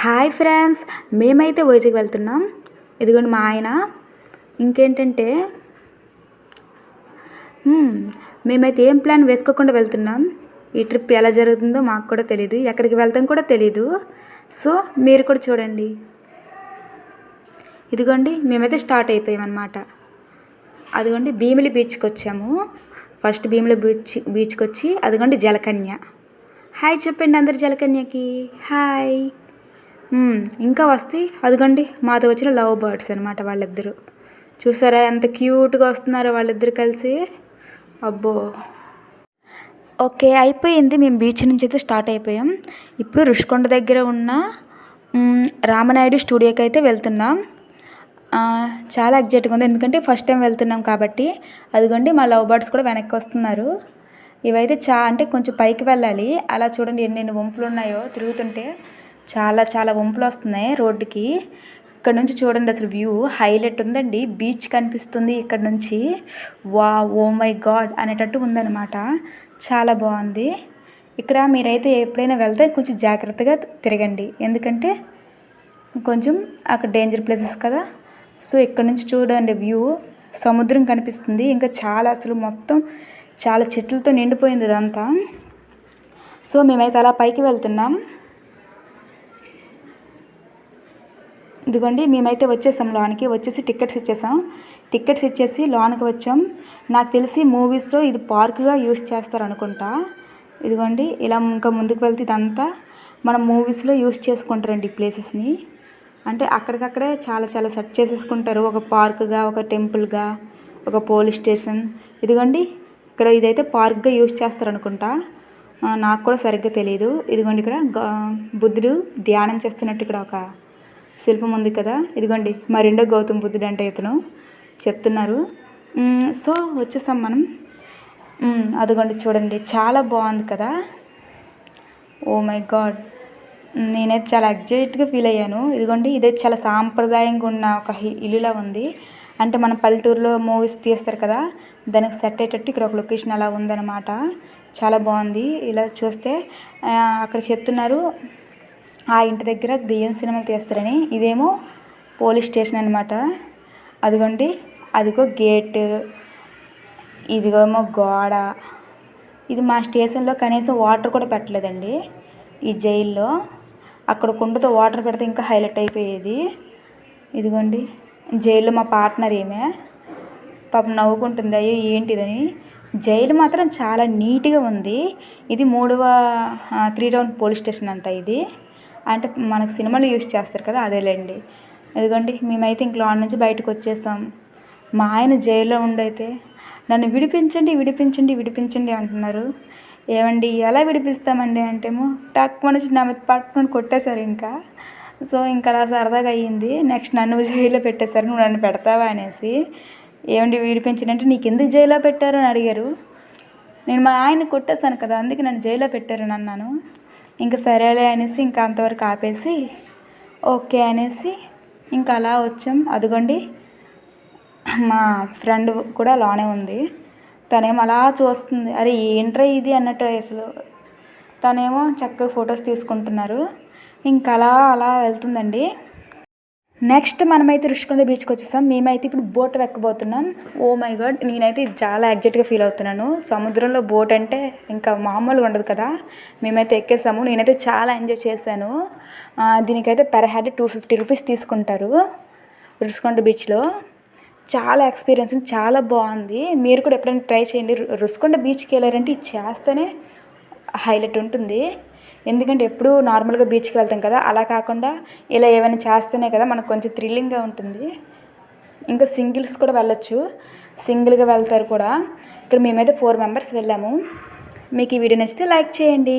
Hi friends మేమైతే వైజాగ్ వెళ్తున్నాం. ఇదిగోండి మా ఆయన. ఇంకేంటంటే మేమైతే ఏం ప్లాన్ వేసుకోకుండా వెళ్తున్నాం. ఈ ట్రిప్ ఎలా జరుగుతుందో మాకు కూడా తెలియదు ఎక్కడికి వెళ్తాం కూడా తెలియదు సో మీరు కూడా చూడండి. ఇదిగోండి మేమైతే స్టార్ట్ అయిపోయామన్నమాట. అదిగోండి భీమిలి బీచ్కి వచ్చాము. ఫస్ట్ భీమిలి బీచ్ బీచ్కి వచ్చి అదిగోండి జలకన్య. హాయ్ చెప్పండి అందరు జలకన్యకి. హాయ్. ఇంకా వస్తే అదిగోండి మాతో వచ్చిన లవ్ బర్డ్స్ అనమాట వాళ్ళిద్దరు. చూసారా ఎంత క్యూట్గా వస్తున్నారో వాళ్ళిద్దరు కలిసి. అబ్బో. ఓకే అయిపోయింది. మేము బీచ్ నుంచి అయితే స్టార్ట్ అయిపోయాం. ఇప్పుడు రుషికొండ దగ్గర ఉన్న రామనాయుడు స్టూడియోకి అయితే వెళ్తున్నాం. చాలా ఎగ్జైట్గా ఉంది. ఎందుకంటే ఫస్ట్ టైం వెళ్తున్నాం కాబట్టి. అదిగోండి మా లవ్ బర్డ్స్ కూడా వెనక్కి వస్తున్నారు. ఇవైతే చా అంటే కొంచెం పైకి వెళ్ళాలి. అలా చూడండి ఎన్ని ఎన్ని వంపులు ఉన్నాయో తిరుగుతుంటే. చాలా చాలా వంపులు వస్తున్నాయి రోడ్డుకి. ఇక్కడ నుంచి చూడండి అసలు వ్యూ. హైలైట్ ఉందండి. బీచ్ కనిపిస్తుంది ఇక్కడ నుంచి. వా ఓ మై గాడ్ అనేటట్టు ఉందన్నమాట. చాలా బాగుంది. ఇక్కడ మీరైతే ఎప్పుడైనా వెళ్తే కొంచెం జాగ్రత్తగా తిరగండి. ఎందుకంటే కొంచెం అక్కడ డేంజర్ ప్లేసెస్ కదా. సో ఇక్కడ నుంచి చూడండి వ్యూ. సముద్రం కనిపిస్తుంది. ఇంకా చాలా అసలు మొత్తం చాలా చెట్లతో నిండిపోయింది ఇదంతా. సో మేమైతే అలా పైకి వెళ్తున్నాం. ఇదిగోండి మేమైతే వచ్చేసాం లోనికి. వచ్చేసి టికెట్స్ ఇచ్చేసాం. టికెట్స్ ఇచ్చేసి లోనికి వచ్చాం. నాకు తెలిసి మూవీస్లో ఇది పార్క్గా యూస్ చేస్తారు అనుకుంటా ఇదిగోండి ఇలా ఇంకా ముందుకు వెళ్తే ఇదంతా మనం మూవీస్లో యూస్ చేసుకుంటారండి ఈ ప్లేసెస్ని. అంటే అక్కడికక్కడే చాలా చాలా సెట్ చేసేసుకుంటారు. ఒక పార్క్గా ఒక టెంపుల్గా ఒక పోలీస్ స్టేషన్. ఇదిగోండి ఇక్కడ ఇదైతే పార్క్గా యూస్ చేస్తారు అనుకుంటా నాకు కూడా సరిగ్గా తెలియదు ఇదిగోండి ఇక్కడ బుద్ధుడు ధ్యానం చేస్తున్నట్టు ఇక్కడ ఒక శిల్పం ఉంది కదా? ఇదిగోండి మా రెండో గౌతమ్ బుద్ధుడు అంటే ఇతను చెప్తున్నారు. సో వచ్చేసాం మనం. అదిగోండి చూడండి చాలా బాగుంది కదా? Oh my god. నేనైతే చాలా ఎగ్జైట్గా ఫీల్ అయ్యాను. ఇదిగోండి ఇదే చాలా సాంప్రదాయంగా ఉన్న ఒక హి- ఇల్లులా ఉంది. అంటే మన పల్లెటూరులో మూవీస్ తీస్తారు కదా? దానికి సెట్ అయ్యేటట్టు ఇక్కడ ఒక లొకేషన్ అలా ఉందన్నమాట. చాలా బాగుంది. ఇలా చూస్తే అక్కడ చెప్తున్నారు ఆ ఇంటి దగ్గర దెయ్యం సినిమాలు తీస్తారని. ఇదేమో పోలీస్ స్టేషన్ అనమాట అదిగోండి అదిగో గేటు ఇదిగోమో గోడ. ఇది మా స్టేషన్లో కనీసం వాటర్ కూడా పెట్టలేదండి. ఈ జైల్లో అక్కడ కుండతో వాటర్ పెడితే ఇంకా హైలైట్ అయిపోయేది. ఇదిగోండి జైల్లో మా పార్ట్నర్ ఏమే పాపం నవ్వుకుంటుంది అయ్యో ఏంటిదని. జైలు మాత్రం చాలా నీట్గా ఉంది. ఇది మూడవ త్రీ టౌన్ పోలీస్ స్టేషన్ అంట ఇది. అంటే మనకు సినిమాలు యూస్ చేస్తారు కదా అదేలేండి. ఇదిగోండి మేమైతే ఇంక లోన్ నుంచి బయటకు వచ్చేసాం. మా ఆయన జైల్లో ఉండైతే నన్ను విడిపించండి విడిపించండి విడిపించండి అంటున్నారు. ఏమండి ఎలా విడిపిస్తామండి అంటేమో టక్ మనిషి నా మీద పట్టుకుని కొట్టేశారు ఇంకా. సో ఇంకా అలా సరదాగా అయ్యింది. నెక్స్ట్ నన్ను జైల్లో పెట్టేశారు. నువ్వు నన్ను పెడతావా అనేసి. ఏమండి అంటే నీకు ఎందుకు జైల్లో పెట్టారు అని అడిగారు. నేను మా ఆయన కొట్టేశాను కదా అందుకే నన్ను జైల్లో పెట్టారు అన్నాను. ఇంకా సరేలే అనేసి ఇంకా అంతవరకు ఆపేసి ఓకే అనేసి ఇంకా అలా వచ్చాం. అదిగోండి మా ఫ్రెండ్ కూడా లోనే ఉంది. తనేమో అలా చూస్తుంది. అరే ఏంట్రా ఇది అన్నట్టు అసలు. తనేమో చక్కగా ఫొటోస్ తీసుకుంటున్నారు. ఇంకా అలా అలా వెళ్తుందండి. నెక్స్ట్ మనమైతే రుషికొండ బీచ్కి వచ్చేసాం. మేమైతే ఇప్పుడు బోట్ ఎక్కబోతున్నాం. ఓ మై గాడ్ నేనైతే చాలా ఎగ్జైట్గా ఫీల్ అవుతున్నాను. సముద్రంలో బోట్ అంటే ఇంకా మామూలుగా ఉండదు కదా. మేమైతే ఎక్కేసాము. నేనైతే చాలా ఎంజాయ్ చేశాను. దీనికైతే per head two fifty rupees తీసుకుంటారు రుషికొండ బీచ్లో. చాలా ఎక్స్పీరియన్స్ చాలా బాగుంది. మీరు కూడా ఎప్పుడైనా ట్రై చేయండి. రుషికొండ బీచ్కి వెళ్ళారంటే ఇది చేస్తేనే హైలైట్ ఉంటుంది. ఎందుకంటే ఎప్పుడూ నార్మల్గా బీచ్కి వెళ్తాం కదా అలా కాకుండా ఇలా ఏమైనా చేస్తేనే కదా మనకు కొంచెం థ్రిల్లింగ్గా ఉంటుంది. ఇంకా సింగిల్స్ కూడా వెళ్ళొచ్చు. సింగిల్గా వెళ్తారు కూడా. ఇక్కడ మేమైతే ఫోర్ మెంబర్స్ వెళ్ళాము. మీకు ఈ వీడియో నచ్చితే లైక్ చేయండి.